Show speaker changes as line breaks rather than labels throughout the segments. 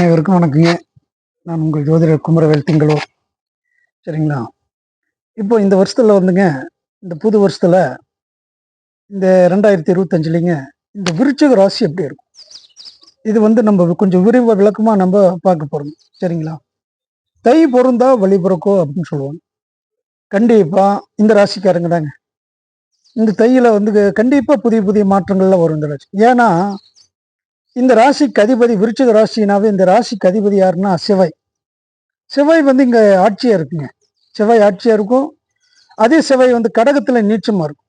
அனைவருக்கும் வணக்கங்க. நான் உங்கள் ஜோதிடர் குமரவேல் திங்களோ. சரிங்களா? இப்போ இந்த வருஷத்தில் வந்துங்க இந்த புது வருஷத்தில் இந்த ரெண்டாயிரத்தி இருபத்தஞ்சுலிங்க இந்த விருச்சக ராசி எப்படி இருக்கும்? இது வந்து நம்ம கொஞ்சம் விரிவ விளக்கமாக நம்ம பார்க்க போகிறோம் சரிங்களா? தை பொருந்தா வழி பிறக்கோ அப்படின்னு சொல்லுவாங்க. கண்டிப்பாக இந்த ராசிக்காரங்க தாங்க. இந்த தையில் வந்து கண்டிப்பாக புதிய புதிய மாற்றங்கள்லாம் வரும் இந்த ராசி. ஏன்னா இந்த ராசிக்கு அதிபதி விருச்சிக ராசினாவே இந்த ராசிக்கு அதிபதி யாருன்னா சிவாய் சிவாய் வந்து இங்க ஆட்சியா இருக்குங்க. செவ்வாய் ஆட்சியா இருக்கும். அதே செவ்வாய் வந்து கடகத்துல நீச்சமா இருக்கும்.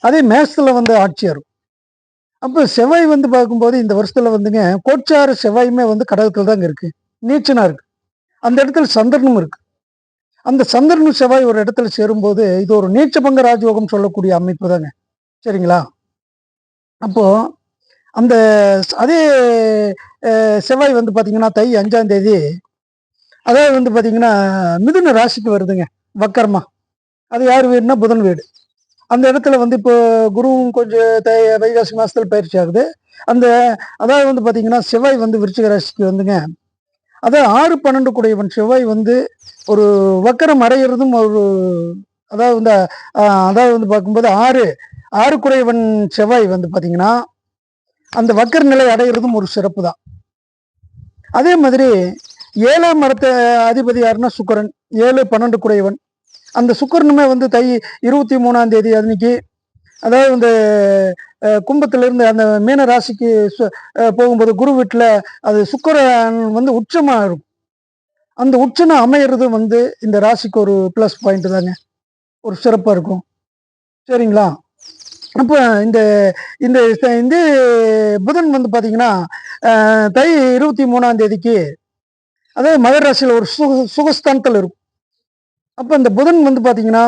அதே மேசத்துல வந்து ஆட்சியா இருக்கும். அப்போ செவ்வாய் வந்து பார்க்கும்போது இந்த வருஷத்துல வந்துங்க கோச்சார செவ்வாயுமே வந்து கடகத்துல தாங்க இருக்கு. நீச்சனா இருக்கு. அந்த இடத்துல சந்திரனும் இருக்கு. அந்த சந்திரனும் செவ்வாய் ஒரு இடத்துல சேரும்போது இது ஒரு நீச்சபங்க ராஜயோகம் சொல்லக்கூடிய அமைப்பு தாங்க. சரிங்களா? அப்போ அந்த அதே செவ்வாய் வந்து பார்த்தீங்கன்னா தை அஞ்சாம் தேதி. அதாவது வந்து பார்த்தீங்கன்னா மிதுன ராசிக்கு வருதுங்க வக்கரமா. அது யார் வீடுனா புதன் வீடு. அந்த இடத்துல வந்து இப்போ குருவும் கொஞ்சம் தை வைகாசி மாதத்தில் பயிற்சி ஆகுது. அந்த அதாவது வந்து பார்த்தீங்கன்னா செவ்வாய் வந்து விருச்சிக ராசிக்கு வந்துங்க. அதாவது ஆறு பன்னெண்டு கூடையவன் செவ்வாய் வந்து ஒரு வக்கரம் அடையிறதும் ஒரு அதாவது வந்து அதாவது வந்து பார்க்கும்போது ஆறு ஆறு குறைவன் செவ்வாய் வந்து பார்த்தீங்கன்னா அந்த வக்கர நிலை அடையிறதும் ஒரு சிறப்பு தான். அதே மாதிரி ஏழாம் மரத்த அதிபதி யாருன்னா சுக்கரன். ஏழு பன்னெண்டு குறைவன் அந்த சுக்கரனுமே வந்து தை இருபத்தி மூணாம் தேதி அன்னைக்கு அதாவது இந்த கும்பத்திலிருந்து அந்த மீன ராசிக்கு சு- போகும்போது குரு வீட்டில் அது சுக்கரன் வந்து உச்சமாக இருக்கும் அந்த உச்சனம் அமையிறது வந்து இந்த ராசிக்கு ஒரு ப்ளஸ் பாயிண்ட் தாங்க. ஒரு சிறப்பாக இருக்கும். சரிங்களா? அப்போ இந்த இந்த இந்த புதன் வந்து பார்த்தீங்கன்னா தை இருபத்தி மூணாம் தேதிக்கு அதாவது மகர ராசியில் ஒரு சுக சுகஸ்தானத்தில் இருக்கும். அப்போ இந்த புதன் வந்து பார்த்தீங்கன்னா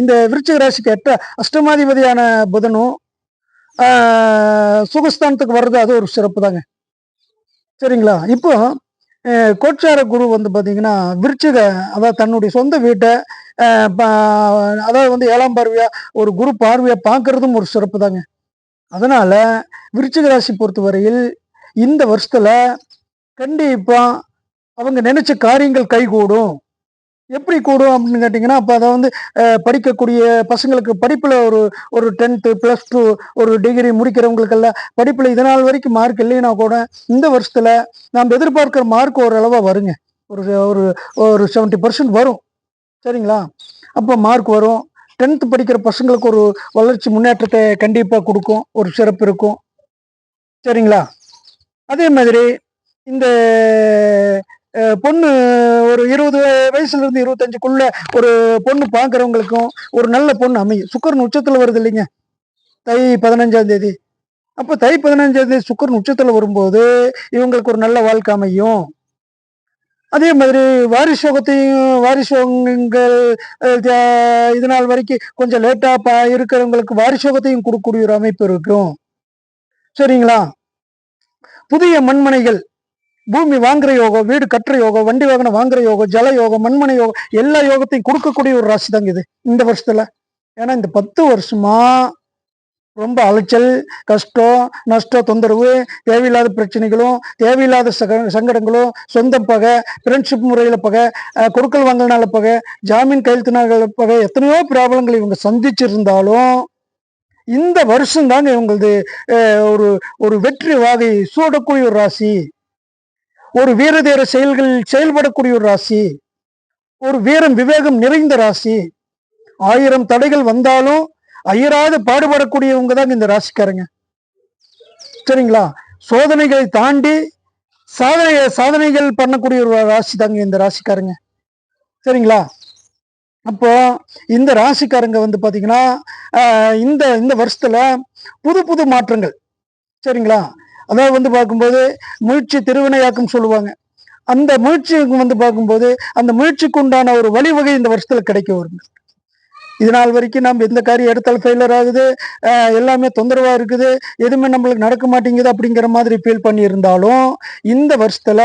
இந்த விருச்சிக ராசிக்கு எட்ட அஷ்டமாதிபதியான புதனும் சுகஸ்தானத்துக்கு வர்றது அது ஒரு சிறப்பு தாங்க சரிங்களா? இப்போ கோச்சார குரு வந்து பார்த்தீங்கன்னா விருச்சிக அதாவது தன்னுடைய சொந்த வீட்டை அதாவது வந்து ஏழாம் பார்வையா ஒரு குரு பார்வையாக பார்க்கறதும் ஒரு சிறப்பு தாங்க. அதனால விருச்சிக ராசி பொறுத்தவரையில் இந்த வருஷத்துல கண்டிப்பா அவங்க நினைச்ச காரியங்கள் கைகூடும். எப்படி கூடும் அப்படின்னு கேட்டிங்கன்னா அப்போ அதை வந்து படிக்கக்கூடிய பசங்களுக்கு படிப்பில் ஒரு ஒரு டென்த்து ப்ளஸ் டூ ஒரு டிகிரி முடிக்கிறவங்களுக்கெல்லாம் படிப்பில் இதனால் வரைக்கும் மார்க் இல்லைன்னா கூட இந்த வருஷத்தில் நாம் எதிர்பார்க்குற மார்க் ஓரளவாக வருங்க. ஒரு ஒரு ஒரு செவன்ட்டி பர்சன்ட் வரும். சரிங்களா? அப்போ மார்க் வரும். டென்த்து படிக்கிற பசங்களுக்கு ஒரு வளர்ச்சி முன்னேற்றத்தை கண்டிப்பாக கொடுக்கும். ஒரு சிறப்பு இருக்கும். சரிங்களா? அதே மாதிரி இந்த பொண்ணு ஒரு இருபது வயசுல இருந்து இருபத்தஞ்சுக்குள்ள ஒரு பொண்ணு பார்க்குறவங்களுக்கும் ஒரு நல்ல பொண்ணு அமையும். சுக்கரன் உச்சத்தில் வருது இல்லைங்க. தை பதினஞ்சாம் தேதி. அப்போ தை பதினஞ்சாம் தேதி சுக்கரன் உச்சத்தில் வரும்போது இவங்களுக்கு ஒரு நல்ல வாழ்க்கை அமையும். அதே மாதிரி வாரிசோகத்தையும் வாரிசோகங்கள் இது நாள் வரைக்கும் கொஞ்சம் லேட்டாக பா இருக்கிறவங்களுக்கு வாரிசோகத்தையும் கொடுக்கக்கூடிய ஒரு அமைப்பு இருக்கும். சரிங்களா? புதிய மண்மனைகள். பூமி வாங்குற யோகம் வீடு கட்டுற யோகம் வண்டி வாகனம் வாங்குற யோகம் ஜல யோகம் மண்மனை யோகம் எல்லா யோகத்தையும் கொடுக்கக்கூடிய ஒரு ராசி தாங்க இது இந்த வருஷத்துல. ஏன்னா இந்த பத்து வருஷமா ரொம்ப அலைச்சல் கஷ்டம் நஷ்டம் தொந்தரவு தேவையில்லாத பிரச்சனைகளும் தேவையில்லாத சக சங்கடங்களும் சொந்த பகை ஃப்ரெண்ட்ஷிப் முறையில் பகை கொடுக்கல் வாங்கலனால பகை ஜாமீன் கையெழுத்தினால பகை எத்தனையோ ப்ராப்ளங்கள் இவங்க சந்திச்சிருந்தாலும் இந்த வருஷம் தாங்க இவங்களது ஒரு ஒரு வெற்றி வாகை சூடக்கூடிய ஒரு ராசி. ஒரு வீரதீர செயல்கள் செயல்படக்கூடிய ஒரு ராசி ஒரு வீரம் விவேகம் நிறைந்த ராசி ஆயிரம் தடைகள் வந்தாலும் அயராது பாடுபடக்கூடியவங்க தாங்க இந்த ராசிக்காரங்க. சரிங்களா? சோதனைகளை தாண்டி சாதனை சாதனைகள் பண்ணக்கூடிய ஒரு ராசி தாங்க இந்த ராசிக்காரங்க. சரிங்களா? அப்போ இந்த ராசிக்காரங்க வந்து பார்த்தீங்கன்னா இந்த இந்த வருஷத்துல புது புது மாற்றங்கள். சரிங்களா? அதாவது வந்து பார்க்கும்போது முயற்சி திருவினையாக்கம் சொல்லுவாங்க. அந்த முயற்சி வந்து பார்க்கும்போது அந்த முயற்சிக்கு உண்டான ஒரு வழிவகை இந்த வருஷத்துல கிடைக்க வருங்க இது நாள் வரைக்கும் நம்ம எந்த காரியம் எடுத்தாலும் ஃபெயிலர் ஆகுது. எல்லாமே தொந்தரவாக இருக்குது. எதுவுமே நம்மளுக்கு நடக்க மாட்டேங்குது அப்படிங்கிற மாதிரி ஃபீல் பண்ணியிருந்தாலும் இந்த வருஷத்தில்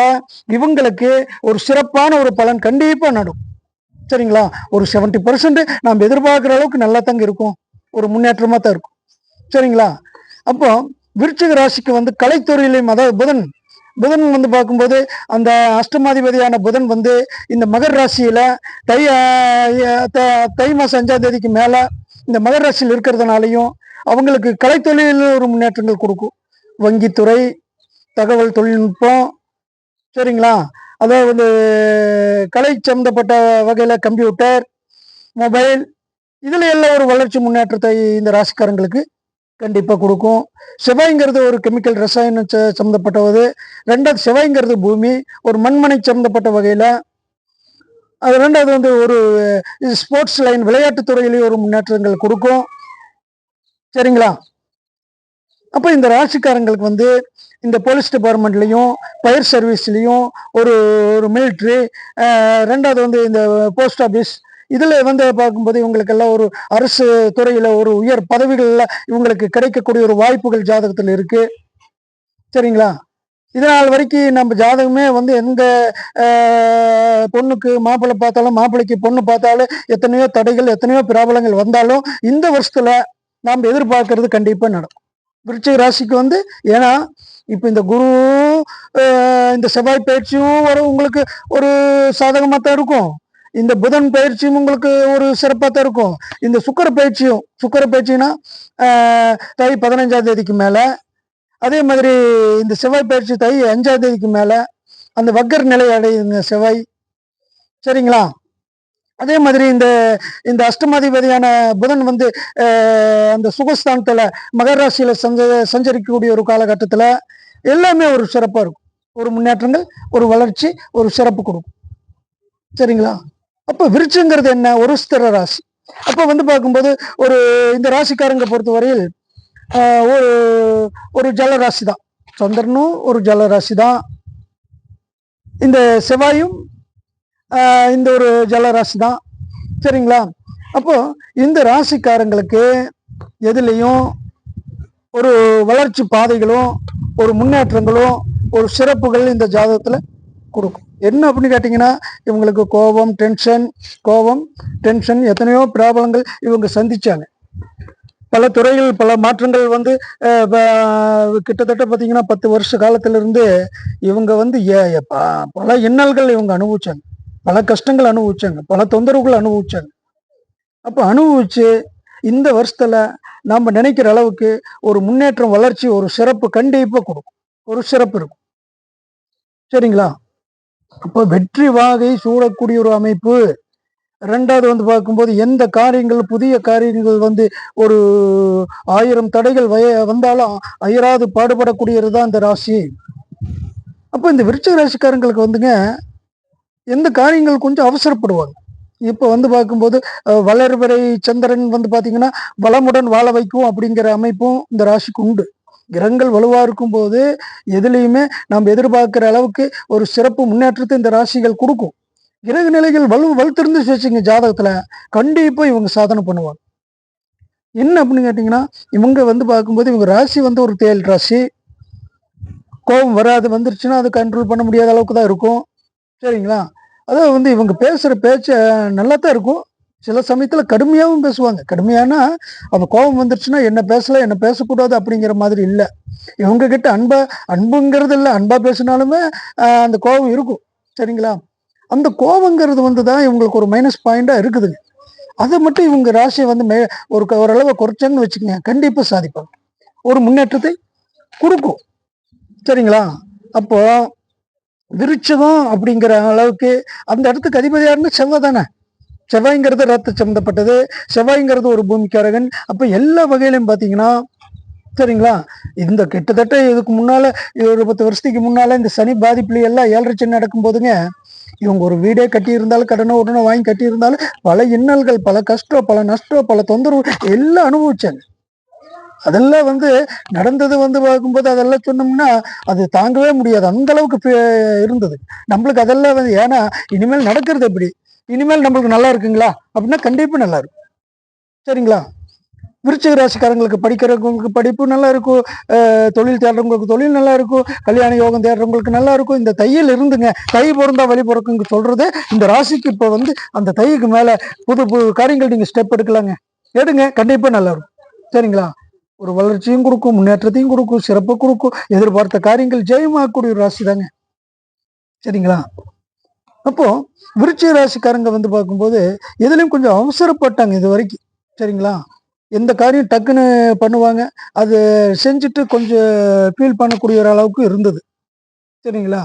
இவங்களுக்கு ஒரு சிறப்பான ஒரு பலன் கண்டிப்பாக நடும். சரிங்களா? ஒரு செவன்ட்டி பர்சன்ட் நம்ம எதிர்பார்க்குற அளவுக்கு நல்லா தாங்க இருக்கும். ஒரு முன்னேற்றமாக தான் இருக்கும். சரிங்களா? அப்போ விருச்சிக ராசிக்கு வந்து கலைத்துறையிலையும் அதாவது புதன் புதன் வந்து பார்க்கும்போது அந்த அஷ்டமாதிபதியான புதன் வந்து இந்த மகர் ராசியில தை த- தை மாசம் அஞ்சாம் தேதிக்கு மேல இந்த மகர் ராசியில் இருக்கிறதுனாலையும் அவங்களுக்கு கலைத்தொழில் ஒரு முன்னேற்றங்கள் கொடுக்கும். வங்கித்துறை தகவல் தொழில்நுட்பம் சரிங்களா? அதாவது வந்து கலை சம்மந்தப்பட்ட வகையில கம்ப்யூட்டர் மொபைல் இதுல எல்லாம் ஒரு வளர்ச்சி முன்னேற்றத்தை இந்த ராசிக்காரங்களுக்கு கண்டிப்பாக கொடுக்கும். செவ்வாய்ங்கிறது ஒரு கெமிக்கல் ரசாயனம் ச- சம்பந்தப்பட்டது. ரெண்டாவது செவ்வாய்ங்கிறது பூமி. ஒரு மண்மனை சம்மந்தப்பட்ட வகையில். அது ரெண்டாவது வந்து ஒரு ஸ்போர்ட்ஸ் லைன் விளையாட்டுத் துறையிலேயே ஒரு முன்னேற்றங்கள் கொடுக்கும். சரிங்களா? அப்போ இந்த ராசிக்காரங்களுக்கு வந்து இந்த போலீஸ் டிபார்ட்மெண்ட்லேயும் ஃபயர் சர்வீஸ்லேயும் ஒரு ஒரு மிலிட்ரி ரெண்டாவது வந்து இந்த போஸ்ட் ஆஃபீஸ் இதில் வந்து பார்க்கும்போது இவங்களுக்கெல்லாம் ஒரு அரசு துறையில் ஒரு உயர் பதவிகளில் இவங்களுக்கு கிடைக்கக்கூடிய ஒரு வாய்ப்புகள் ஜாதகத்தில் இருக்குது சரிங்களா? இதனால் வரைக்கும் நம்ம ஜாதகமே வந்து எந்த பொண்ணுக்கு மாப்பிள்ளை பார்த்தாலும் மாப்பிள்ளைக்கு பொண்ணு பார்த்தாலும் எத்தனையோ தடைகள் எத்தனையோ பிராபலங்கள் வந்தாலும் இந்த வருஷத்தில் நாம் எதிர்பார்க்கறது கண்டிப்பாக நடக்கும். விருச்சிக ராசிக்கு வந்து ஏன்னா இப்போ இந்த குரு இந்த செவ்வாய் பயிற்சியும் வர உங்களுக்கு ஒரு சாதகமாக தான் இருக்கும். இந்த புதன் பயிற்சியும் உங்களுக்கு ஒரு சிறப்பாக தான் இருக்கும். இந்த சுக்கர பயிற்சியும் சுக்கர பயிற்சினா தை பதினஞ்சாம் தேதிக்கு மேலே அதே மாதிரி இந்த செவ்வாய் பயிற்சி தை அஞ்சாம் தேதிக்கு மேலே அந்த வக்கர் நிலை அடையுங்க செவ்வாய் சரிங்களா? அதே மாதிரி இந்த இந்த அஷ்டமாதிபதியான புதன் வந்து அந்த சுகஸ்தானத்தில் மகர ராசியில சஞ்ச சஞ்சரிக்கக்கூடிய ஒரு காலகட்டத்தில் எல்லாமே ஒரு சிறப்பாக இருக்கும். ஒரு முன்னேற்றங்கள் ஒரு வளர்ச்சி ஒரு சிறப்பு கொடுக்கும். சரிங்களா? அப்ப விருட்சங்கிறது என்ன? ஒரு ஸ்திர ராசி. அப்ப வந்து பார்க்கும்போது ஒரு இந்த ராசிக்காரங்க பொறுத்தவரையில் ஒரு ஒரு ஜலராசி தான் சந்திரனும் ஒரு ஜலராசி தான் இந்த செவ்வாயும் இந்த ஒரு ஜலராசி தான் சரிங்களா? அப்போ இந்த ராசிக்காரங்களுக்கு எதுலேயும் ஒரு வளர்ச்சி பாதைகளும் ஒரு முன்னேற்றங்களும் ஒரு சிறப்புகள் இந்த ஜாதகத்தில் கொடுக்கும். என்ன அப்படின்னு கேட்டிங்கன்னா இவங்களுக்கு கோபம் டென்ஷன் கோபம் டென்ஷன் எத்தனையோ பிராபலங்கள் இவங்க சந்தித்தாங்க பல துறைகள் பல மாற்றங்கள் வந்து கிட்டத்தட்ட பார்த்தீங்கன்னா பத்து வருஷ காலத்திலிருந்து இவங்க வந்து ஏ- பல இன்னல்கள் இவங்க அனுபவிச்சாங்க. பல கஷ்டங்கள் அனுபவிச்சாங்க. பல தொந்தரவுகள் அனுபவிச்சாங்க. அப்போ அனுபவிச்சு இந்த வருஷத்தில் நம்ம நினைக்கிற அளவுக்கு ஒரு முன்னேற்றம் வளர்ச்சி ஒரு சிறப்பு கண்டிப்பாக கொடுக்கும். ஒரு சிறப்பு இருக்கும். சரிங்களா? அப்போ வெற்றி வாகை சூடக்கூடிய ஒரு அமைப்பு. ரெண்டாவது வந்து பார்க்கும்போது எந்த காரியங்கள் புதிய காரியங்கள் வந்து ஒரு ஆயிரம் தடைகள் வய வந்தாலும் அயராது பாடுபடக்கூடியது தான் இந்த ராசி. அப்போ இந்த விருச்சிக ராசிக்காரங்களுக்கு வந்துங்க எந்த காரியங்கள் கொஞ்சம் அவசரப்படுவாங்க. இப்போ வந்து பார்க்கும்போது வளர்வரை சந்திரன் வந்து பார்த்தீங்கன்னா வளமுடன் வாழ வைக்கும் அப்படிங்கிற அமைப்பும் இந்த ராசிக்கு உண்டு. கிரகங்கள் இருக்கும் போது எதுலேயுமே நாம் எதிர்பார்க்குற அளவுக்கு ஒரு சிறப்பு முன்னேற்றத்தை இந்த ராசிகள் கொடுக்கும். கிரக நிலைகள் வலு வலுத்திருந்து வச்சுங்க ஜாதகத்தில். கண்டிப்பாக இவங்க சாதனை பண்ணுவாங்க. என்ன அப்படின்னு கேட்டிங்கன்னா இவங்க வந்து பார்க்கும்போது இவங்க ராசி வந்து ஒரு தேல் ராசி. கோபம் வராது வந்துருச்சுன்னா அது கண்ட்ரோல் பண்ண முடியாத அளவுக்கு தான் இருக்கும். சரிங்களா? அதாவது வந்து இவங்க பேசுகிற பேச்சை நல்லா தான் இருக்கும். சில சமயத்தில் கடுமையாகவும் பேசுவாங்க. கடுமையானா அந்த கோபம் வந்துருச்சுன்னா என்ன பேசல என்ன பேசக்கூடாது அப்படிங்கிற மாதிரி இல்லை. இவங்க கிட்ட அன்பா அன்புங்கிறது இல்லை. அன்பா பேசினாலுமே அந்த கோபம் இருக்கும். சரிங்களா? அந்த கோபங்கிறது வந்து தான் இவங்களுக்கு ஒரு மைனஸ் பாயிண்டாக இருக்குதுங்க. அதை மட்டும் இவங்க ராசியை வந்து மே ஒரு ஓரளவு குறைச்சாங்கன்னு வச்சுக்கோங்க. கண்டிப்பாக சாதிப்பாங்க. ஒரு முன்னேற்றத்தை கொடுக்கும். சரிங்களா? அப்போ விருச்சகம் அப்படிங்கிற அளவுக்கு அந்த இடத்துக்கு அதிபதியாருன்னு செவ்வாய் தானே. செவ்வாய்ங்கிறது ரத்த சம்மந்தப்பட்டது செவ்வாய்ங்கிறது ஒரு பூமிக்காரகன். அப்போ எல்லா வகையிலையும் பார்த்தீங்கன்னா சரிங்களா? இந்த கிட்டத்தட்ட இதுக்கு முன்னால் ஒரு பத்து வருஷத்துக்கு முன்னால் இந்த சனி பாதிப்புல எல்லாம் ஏழரை சனி நடக்கும் போதுங்க. இவங்க ஒரு வீடே கட்டியிருந்தாலும் கடனை உடனே வாங்கி கட்டியிருந்தாலும் பல இன்னல்கள் பல கஷ்டம் பல நஷ்டம் பல தொந்தரவு எல்லாம் அனுபவிச்சாங்க அதெல்லாம் வந்து நடந்தது வந்து பார்க்கும்போது அதெல்லாம் சொன்னோம்னா அது தாங்கவே முடியாது. அந்த அளவுக்கு பே- இருந்தது. நம்மளுக்கு அதெல்லாம் வந்து ஏன்னா இனிமேல் நடக்கிறது எப்படி? இனிமேல் நம்மளுக்கு நல்லா இருக்குங்களா? அப்படின்னா கண்டிப்பாக நல்லா இருக்கும். சரிங்களா? விருச்சிக ராசிக்காரங்களுக்கு படிக்கிறவங்களுக்கு படிப்பு நல்லா இருக்கும். தொழில் தேடுறவங்களுக்கு தொழில் நல்லா இருக்கும். கல்யாண யோகம் தேடுறவங்களுக்கு நல்லா இருக்கும். இந்த தையல் இருந்துங்க. தை பிறந்தா வழி பிறக்குங்க சொல்றது. இந்த ராசிக்கு இப்போ வந்து அந்த தைக்கு மேலே புது புது காரியங்கள் நீங்கள் ஸ்டெப் எடுக்கலாங்க. எடுங்க. கண்டிப்பாக நல்லா இருக்கும். சரிங்களா? ஒரு வளர்ச்சியும் கொடுக்கும் முன்னேற்றத்தையும் கொடுக்கும் சிறப்பை கொடுக்கும் எதிர்பார்த்த காரியங்கள் ஜெயமாகக்கூடிய ஒரு ராசி தாங்க சரிங்களா? அப்போ விருச்சிக ராசிக்காரங்க வந்து பார்க்கும்போது எதுலையும் கொஞ்சம் அவசரப்பட்டாங்க இது வரைக்கும். சரிங்களா? எந்த காரியம் டக்குன்னு பண்ணுவாங்க. அது செஞ்சுட்டு கொஞ்சம் ஃபீல் பண்ணக்கூடிய ஒரு அளவுக்கு இருந்தது. சரிங்களா?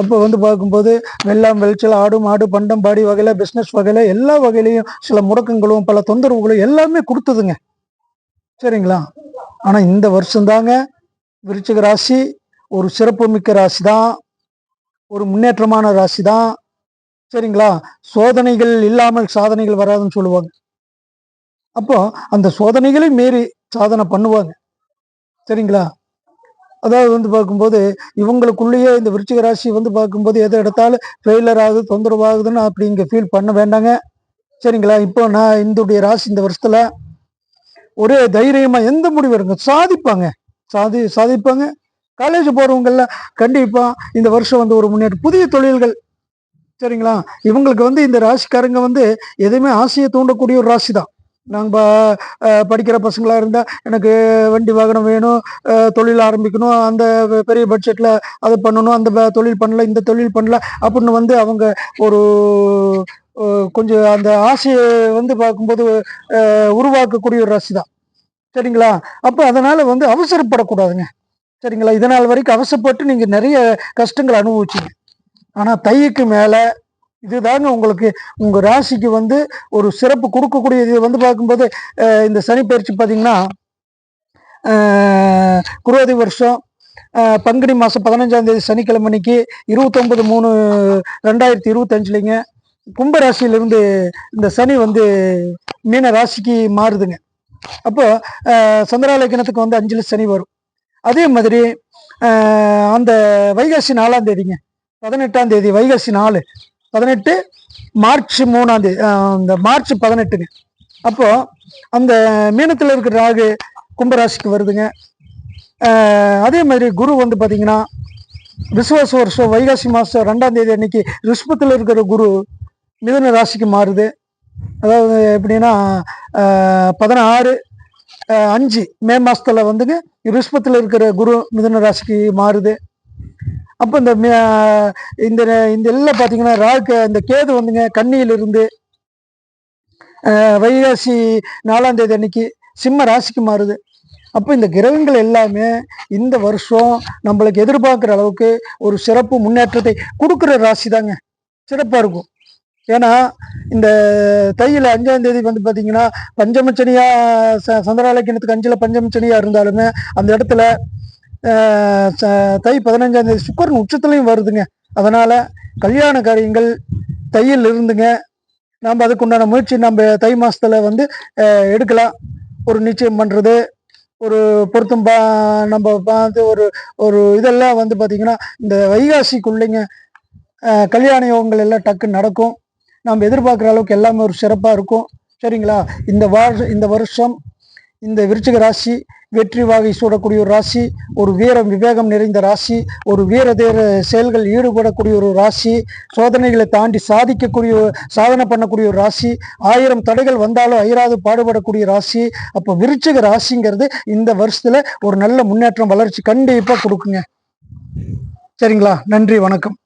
அப்போ வந்து பார்க்கும்போது வெள்ளம் வெளிச்சல் ஆடு மாடு பண்டம் பாடி வகையில் பிஸ்னஸ் வகையில் எல்லா வகையிலையும் சில முடக்கங்களும் பல தொந்தரவுகளும் எல்லாமே கொடுத்ததுங்க. சரிங்களா? ஆனால் இந்த வருஷம்தாங்க விருச்சிக ராசி ஒரு சிறப்புமிக்க ராசி தான் ஒரு முன்னேற்றமான ராசி தான். சரிங்களா? சோதனைகள் இல்லாமல் சாதனைகள் வராதுன்னு சொல்லுவாங்க. அப்போ அந்த சோதனைகளை மீறி சாதனை பண்ணுவாங்க. சரிங்களா? அதாவது வந்து பார்க்கும்போது இவங்களுக்குள்ளேயே இந்த விருச்சிக ராசி வந்து பார்க்கும்போது எதை எடுத்தாலும் ஃபெயிலர் ஆகுது தொந்தரவு ஆகுதுன்னு அப்படி இங்கே ஃபீல் பண்ண வேண்டாங்க. சரிங்களா? இப்போ நான் இந்துடைய ராசி இந்த வருஷத்தில் ஒரே தைரியமாக எந்த முடிவு எடுங்க சாதிப்பாங்க. சாதி சாதிப்பாங்க. காலேஜ் போகிறவங்களில் கண்டிப்பாக இந்த வருஷம் வந்து ஒரு முன்னேற்றம் புதிய தொழில்கள் சரிங்களா? இவங்களுக்கு வந்து இந்த ராசிக்காரங்க வந்து எதுவுமே ஆசையை தூண்டக்கூடிய ஒரு ராசி தான். நாங்கள் படிக்கிற பசங்களாக இருந்தால் எனக்கு வண்டி வாகனம் வேணும் தொழில் ஆரம்பிக்கணும் அந்த பெரிய பட்ஜெட்டில் அதை பண்ணணும் அந்த தொழில் பண்ணல இந்த தொழில் பண்ணல அப்படின்னு வந்து அவங்க ஒரு கொஞ்சம் அந்த ஆசையை வந்து பார்க்கும்போது உருவாக்கக்கூடிய ஒரு ராசி தான். சரிங்களா? அப்போ அதனால் வந்து அவசரப்படக்கூடாதுங்க. சரிங்களா? இதனால் வரைக்கும் அவசரப்பட்டு நீங்கள் நிறைய கஷ்டங்கள் அனுபவிச்சிங்க. ஆனால் தைக்கு மேலே இதுதாங்க உங்களுக்கு உங்கள் ராசிக்கு வந்து ஒரு சிறப்பு கொடுக்கக்கூடிய இது வந்து பார்க்கும்போது இந்த சனி பயிற்சி பார்த்தீங்கன்னா குருவதி வருஷம் பங்குனி மாதம் பதினஞ்சாம் தேதி சனிக்கிழமை அன்னைக்கு இருபத்தொன்பது மூணு ரெண்டாயிரத்தி இருபத்தஞ்சுலிங்க கும்ப ராசியிலிருந்து இந்த சனி வந்து மீன ராசிக்கு மாறுதுங்க. அப்போ அஹ் சந்திராலக்கணத்துக்கு வந்து அஞ்சில் சனி வரும். அதே மாதிரி அந்த வைகாசி நாலாம் தேதிங்க. பதினெட்டாம் தேதி வைகாசி நாலு. பதினெட்டு மார்ச் மூணாம் தேதி இந்த மார்ச் பதினெட்டுங்க. அப்போது அந்த மீனத்தில் இருக்கிற ராகு கும்பராசிக்கு வருதுங்க. அதே மாதிரி குரு வந்து பார்த்திங்கன்னா விசுவாச வருஷம் வைகாசி மாதம் ரெண்டாம் தேதி அன்னைக்கு ரிஷ்பத்தில் இருக்கிற குரு மிதுன ராசிக்கு மாறுது. அதாவது எப்படின்னா பதினாறு அஞ்சு. மே மாதத்தில் வந்துங்க ரிஷ்பத்தில் இருக்கிற குரு மிதுன ராசிக்கு மாறுது. அப்போ இந்த மே- இந்த இந்த எல்லாம் பார்த்தீங்கன்னா ராகு இந்த கேது வந்துங்க கன்னியிலிருந்து வைகாசி நாலாம் தேதி அன்னைக்கு சிம்ம ராசிக்கு மாறுது. அப்போ இந்த கிரகங்கள் எல்லாமே இந்த வருஷம் நம்மளுக்கு எதிர்பார்க்குற அளவுக்கு ஒரு சிறப்பு முன்னேற்றத்தை கொடுக்குற ராசி தாங்க சிறப்பாக இருக்கும். ஏன்னா இந்த தையில் அஞ்சாம் தேதி வந்து பார்த்தீங்கன்னா பஞ்சமச்சனியா ச சந்திராலக்கிணத்துக்கு அஞ்சில் பஞ்சமச்சனியா இருந்தாலுமே அந்த இடத்துல தை பதினஞ்சாம் தேதி சுக்கரன் உச்சத்துலையும் வருதுங்க. அதனால கல்யாண காரியங்கள் தையில் இருந்துங்க. நம்ம அதுக்குண்டான முயற்சி நம்ம தை மாசத்துல வந்து எடுக்கலாம். ஒரு நிச்சயம் பண்றது ஒரு பொருத்தம் பா நம்ம பார்த்து ஒரு ஒரு இதெல்லாம் வந்து பார்த்தீங்கன்னா இந்த வைகாசிக்குள்ளைங்க கல்யாண யோகங்கள் எல்லாம் டக்கு நடக்கும். நாம் எதிர்பார்க்குற அளவுக்கு எல்லாமே ஒரு சிறப்பாக இருக்கும். சரிங்களா? இந்த வார இந்த வருஷம் இந்த விருச்சிக ராசி வெற்றி வாகை சூடக்கூடிய ஒரு ராசி ஒரு வீரம் விவேகம் நிறைந்த ராசி ஒரு வீர தீர செயல்கள் ஈடுபடக்கூடிய ஒரு ராசி சோதனைகளை தாண்டி சாதிக்கக்கூடிய ஒரு- சாதனை பண்ணக்கூடிய ஒரு ராசி ஆயிரம் தடைகள் வந்தாலும் அயராது பாடுபடக்கூடிய ராசி அப்போ விருச்சிக ராசிங்கிறது இந்த வருஷத்தில் ஒரு நல்ல முன்னேற்றம் வளர்ச்சி கண்டிப்பாக கொடுக்குங்க. சரிங்களா? நன்றி வணக்கம்.